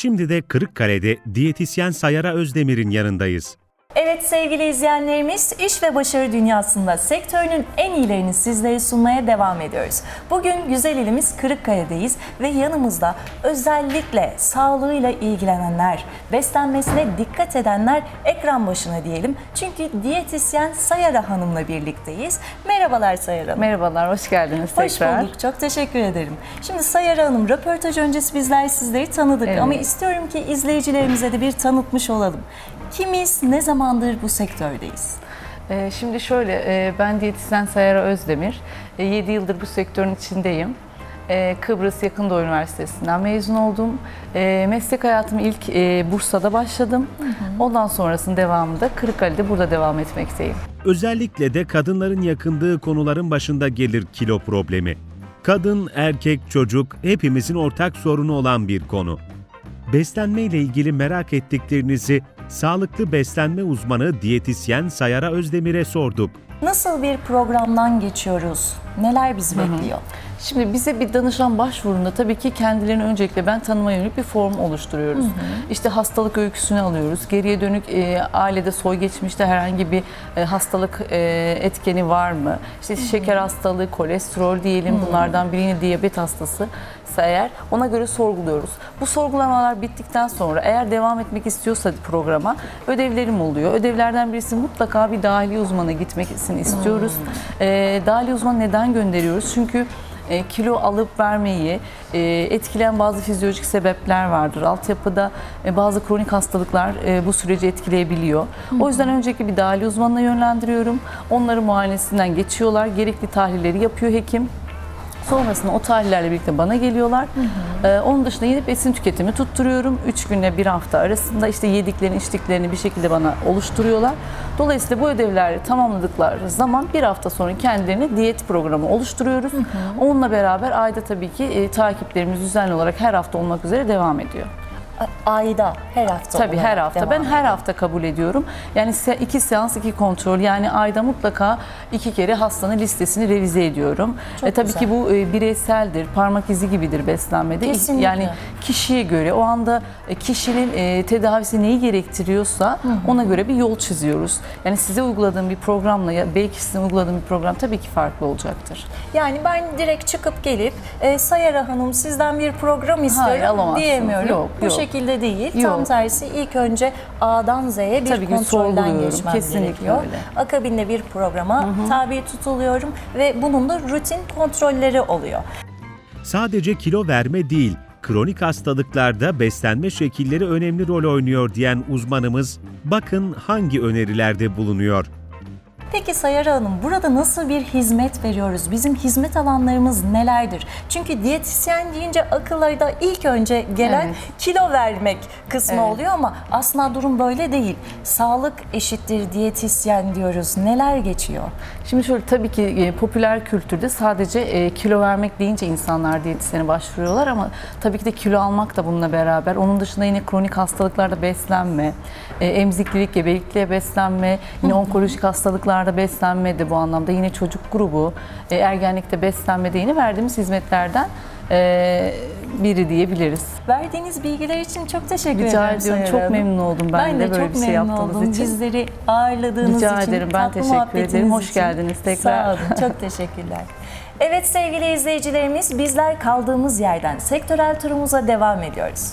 Şimdi de Kırıkkale'de diyetisyen Sayara Özdemir'in yanındayız. Evet sevgili izleyenlerimiz, iş ve başarı dünyasında sektörünün en iyilerini sizlere sunmaya devam ediyoruz. Bugün güzel ilimiz Kırıkkale'deyiz ve yanımızda özellikle sağlığıyla ilgilenenler, beslenmesine dikkat edenler ekran başına diyelim. Çünkü diyetisyen Sayara Hanım'la birlikteyiz. Merhabalar Sayara Hanım. Merhabalar, hoş geldiniz Hoş tekrar. bulduk. Çok teşekkür ederim. Şimdi Sayara Hanım, röportaj öncesi bizler sizleri tanıdık Evet. ama istiyorum ki izleyicilerimize de bir tanıtmış olalım. Kimiz, ne zamandır bu sektördeyiz? Ee, şimdi şöyle, e, ben diyetisyen Sayara Özdemir. 7 yıldır bu sektörün içindeyim. Ee, Kıbrıs Yakın Doğu Üniversitesi'nden mezun oldum. Meslek hayatımı ilk e, Bursa'da başladım. Ondan sonrasının devamında Kırıkkale'de burada devam etmekteyim. Özellikle de kadınların yakındığı konuların başında gelir kilo problemi. Kadın, erkek, çocuk hepimizin ortak sorunu olan bir konu. Beslenme ile ilgili merak ettiklerinizi sağlıklı beslenme uzmanı diyetisyen Sayara Özdemir'e sorduk. Nasıl bir programdan geçiyoruz? Neler bizi bekliyor? Şimdi bize bir danışan başvurunda tabii ki kendilerini öncelikle ben tanıma yönelik bir form oluşturuyoruz. İşte hastalık öyküsünü alıyoruz. Geriye dönük e, ailede soy geçmişte herhangi bir e, hastalık e, etkeni var mı? İşte şeker hastalığı, kolesterol diyelim bunlardan birini diyabet hastası eğer ona göre sorguluyoruz. Bu sorgulamalar bittikten sonra eğer devam etmek istiyorsa programa ödevlerim oluyor. Ödevlerden birisi mutlaka bir dahili uzmana gitmesini istiyoruz. E, dahili uzman neden gönderiyoruz? Çünkü e, kilo alıp vermeyi e, etkileyen bazı fizyolojik sebepler vardır. Altyapıda e, bazı kronik hastalıklar e, bu süreci etkileyebiliyor. O yüzden öncelikle bir dahili uzmanına yönlendiriyorum. Onları muayenesinden geçiyorlar. Gerekli tahlilleri yapıyor hekim. Sonrasında o tahlillerle birlikte bana geliyorlar. Ee, onun dışında yine besin tüketimi tutturuyorum. 3 günle bir hafta arasında işte yediklerini içtiklerini bir şekilde bana oluşturuyorlar. Dolayısıyla bu ödevleri tamamladıkları zaman bir hafta sonra kendilerine diyet programı oluşturuyoruz. Onunla beraber ayda tabii ki e, takiplerimiz düzenli olarak her hafta olmak üzere devam ediyor. Ayda, her hafta Tabii her hafta. Ben her hafta kabul ediyorum. Yani se- iki seans, iki kontrol. Yani ayda mutlaka iki kere hastanın listesini revize ediyorum. Çok E, tabii güzel. ki bu e, bireyseldir. Parmak izi gibidir beslenmede. Kesinlikle. Yani kişiye göre o anda e, kişinin e, tedavisi neyi gerektiriyorsa ona göre bir yol çiziyoruz. Yani size uyguladığım bir programla ya belki sizin uyguladığım bir program tabii ki farklı olacaktır. Yani ben direkt çıkıp gelip e, Sayara Hanım sizden bir program istiyorum alamazsınız. diyemiyorum. Yok, Bu yok. şekilde değil. Tam Yok. tersi ilk önce A'dan Z'ye bir Tabii kontrolden geçmem Kesinlikle gerekiyor. öyle. Akabinde bir programa tabi tutuluyorum ve bunun da rutin kontrolleri oluyor. Sadece kilo verme değil, kronik hastalıklarda beslenme şekilleri önemli rol oynuyor diyen uzmanımız, bakın hangi önerilerde bulunuyor. Peki Sayara Hanım burada nasıl bir hizmet veriyoruz? Bizim hizmet alanlarımız nelerdir? Çünkü diyetisyen deyince akıllarda ilk önce gelen Evet. kilo vermek kısmı Evet. oluyor ama aslında durum böyle değil. Sağlık eşittir diyetisyen diyoruz. Neler geçiyor? Şimdi şöyle tabii ki e, popüler kültürde sadece e, kilo vermek deyince insanlar diyetisyene başvuruyorlar ama tabii ki de kilo almak da bununla beraber. Onun dışında yine kronik hastalıklarda beslenme, e, emziklilik, gebelikle beslenme, yine onkolojik hastalıklarda beslenme de bu anlamda. Yine çocuk grubu, e, ergenlikte beslenme de yine verdiğimiz hizmetlerden e, biri diyebiliriz. Verdiğiniz bilgiler için çok teşekkür Rica ederim ediyorum. Sayara Çok memnun oldum ben, Ben de de böyle çok bir şey yaptığınız oldum. için. Bizleri ağırladığınız Rica için, ederim. Ben teşekkür ederim. Hoş için. geldiniz tekrar. Sağ olun. Çok teşekkürler. Evet sevgili izleyicilerimiz bizler kaldığımız yerden sektörel turumuza devam ediyoruz.